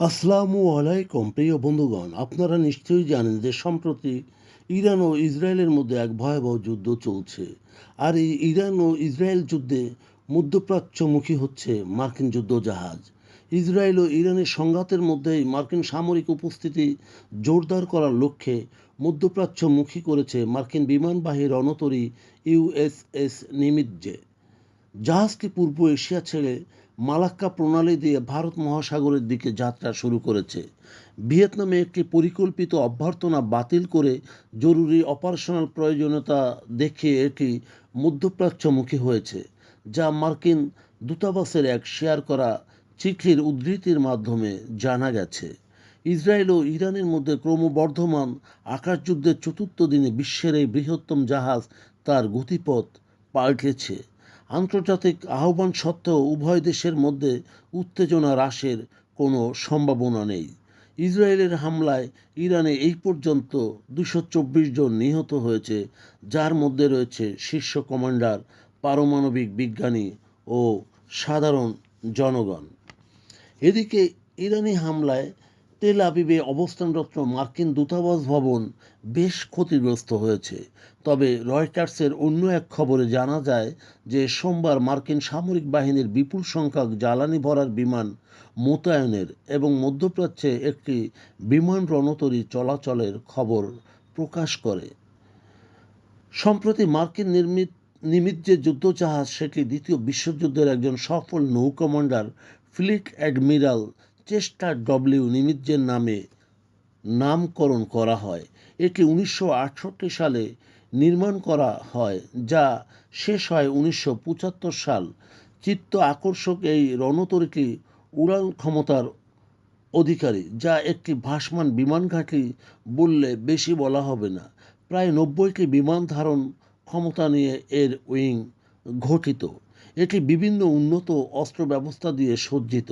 আসসালামু আলাইকুম, প্রিয় বন্ধুগণ। আপনারা নিশ্চয়ই জানেন যে সম্প্রতি ইরান ও ইসরায়েলের মধ্যে এক ভয়াবহ যুদ্ধ চলছে। আর এই ইরান ও ইসরায়েল যুদ্ধে মধ্যপ্রাচ্যমুখী হচ্ছে মার্কিন যুদ্ধজাহাজ। ইসরায়েল ও ইরানের সংঘাতের মধ্যেই মার্কিন সামরিক উপস্থিতি জোরদার করার লক্ষ্যে মধ্যপ্রাচ্যমুখী করেছে মার্কিন বিমানবাহী রণতরী ইউএসএস নিমিজ্জে জাহাজটি পূর্ব এশিয়া ছেড়ে মালাক্কা প্রণালী দিয়ে ভারত মহাসাগরের দিকে যাত্রা শুরু করেছে। ভিয়েতনামে একটি পরিকল্পিত অভ্যর্থনা বাতিল করে জরুরি অপারেশনাল প্রয়োজনীয়তা দেখিয়ে এটি মধ্যপ্রাচ্যমুখী হয়েছে, যা মার্কিন দূতাবাসের এক শেয়ার করা চিঠির উদ্ধৃতির মাধ্যমে জানা গেছে। ইসরায়েল ও ইরানের মধ্যে ক্রমবর্ধমান আকাশযুদ্ধের চতুর্থ দিনে বিশ্বের এই বৃহত্তম জাহাজ তার গতিপথ পাল্টেছে। আন্তর্জাতিক আহ্বান সত্ত্বেও উভয় দেশের মধ্যে উত্তেজনা হ্রাসের কোনো সম্ভাবনা নেই। ইসরায়েলের হামলায় ইরানে এই পর্যন্ত দুশো জন নিহত হয়েছে, যার মধ্যে রয়েছে শীর্ষ কমান্ডার, পারমাণবিক বিজ্ঞানী ও সাধারণ জনগণ। এদিকে ইরানি হামলায় তেল আবিবে অবস্থানরত মার্কিন দূতাবাস ভবন বেশ ক্ষতিগ্রস্ত হয়েছে। তবে রয়টার্সের অন্য এক খবরে জানা যায় যে, সোমবার মার্কিন সামরিক বাহিনীর বিপুল সংখ্যক জ্বালানি ভরার বিমান মোতায়েনের এবং মধ্যপ্রাচ্যে একটি বিমান রণতরী চলাচলের খবর প্রকাশ করে। সম্প্রতি মার্কিন নির্মিত নিমিত যে যুদ্ধজাহাজ, সেটি দ্বিতীয় বিশ্বযুদ্ধের একজন সফল নৌ commander fleet admiral Chester W নিমিজ্জের নামে নামকরণ করা হয়। এটি উনিশশো আটষট্টি সালে নির্মাণ করা হয়, যা শেষ হয় উনিশশো পঁচাত্তর সাল। চিত্ত আকর্ষক এই রণতরীটি উড়ান ক্ষমতার অধিকারী, যা একটি ভাসমান বিমান ঘাঁটি বললে বেশি বলা হবে না। প্রায় নব্বইটি বিমান ধারণ ক্ষমতা নিয়ে এর উইং গঠিত। এটি বিভিন্ন উন্নত অস্ত্র ব্যবস্থা দিয়ে সজ্জিত।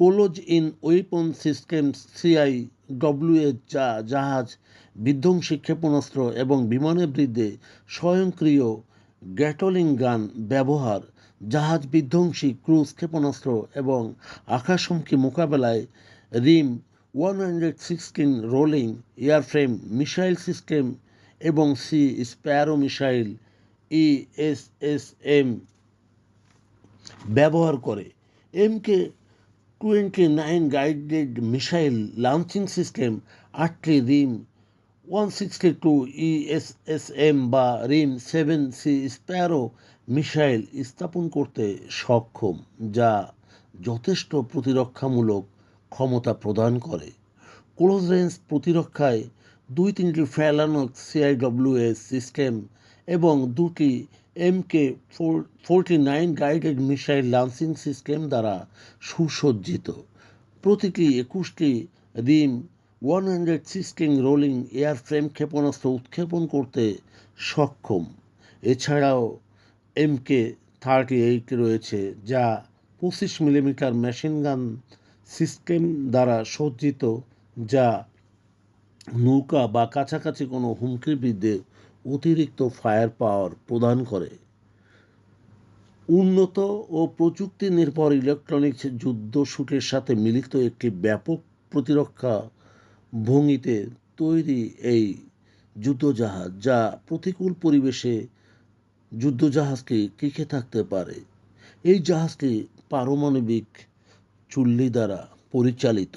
Close in weapon system CI WS যা জাহাজ, বিধ্বংসী ক্ষেপণাস্ত্র এবং বিমানের বৃদ্ধে স্বয়ংক্রিয় গ্যাটলিং গান ব্যবহার, জাহাজ বিধ্বংসী ক্রুজ ক্ষেপণাস্ত্র এবং আকাশমুখী মোকাবেলায় RIM one hundred sixteen rolling airframe missile system এবং সি স্প্যারো মিসাইল ইএসএসএম ব্যবহার করে। MK twenty nine guided missile launching system আটটি RIM one sixty two ESSM বা RIM seven sea sparrow missile স্থাপন করতে সক্ষম, যা যথেষ্ট প্রতিরক্ষামূলক ক্ষমতা প্রদান করে। ক্লোজ রেঞ্জ প্রতিরক্ষায় দুই তিনটি ফ্যালানক সিআইডব্লিউএস সিস্টেম এবং দুটি MK four forty nine guided missile launching system দ্বারা সুসজ্জিত। প্রতিটি একুশটি RIM one hundred sixteen rolling airframe ক্ষেপণাস্ত্র উৎক্ষেপণ করতে সক্ষম। এছাড়াও এমকে থার্টি এইট রয়েছে, যা পঁচিশ মিলিমিটার মেশিনগান সিস্টেম দ্বারা সজ্জিত, যা নৌকা বা কাছাকাছি কোনো হুমকির বিরুদ্ধে অতিরিক্ত ফায়ার পাওয়ার প্রদান করে। উন্নত ও প্রযুক্তি নির্ভর ইলেকট্রনিক্স যুদ্ধ শুটের সাথে মিলিত একটি ব্যাপক প্রতিরক্ষা ভঙ্গিতে তৈরি এই যুদ্ধজাহাজ, যা প্রতিকূল পরিবেশে যুদ্ধজাহাজকে টিকে থাকতে পারে। এই জাহাজটি পারমাণবিক চুল্লি দ্বারা পরিচালিত।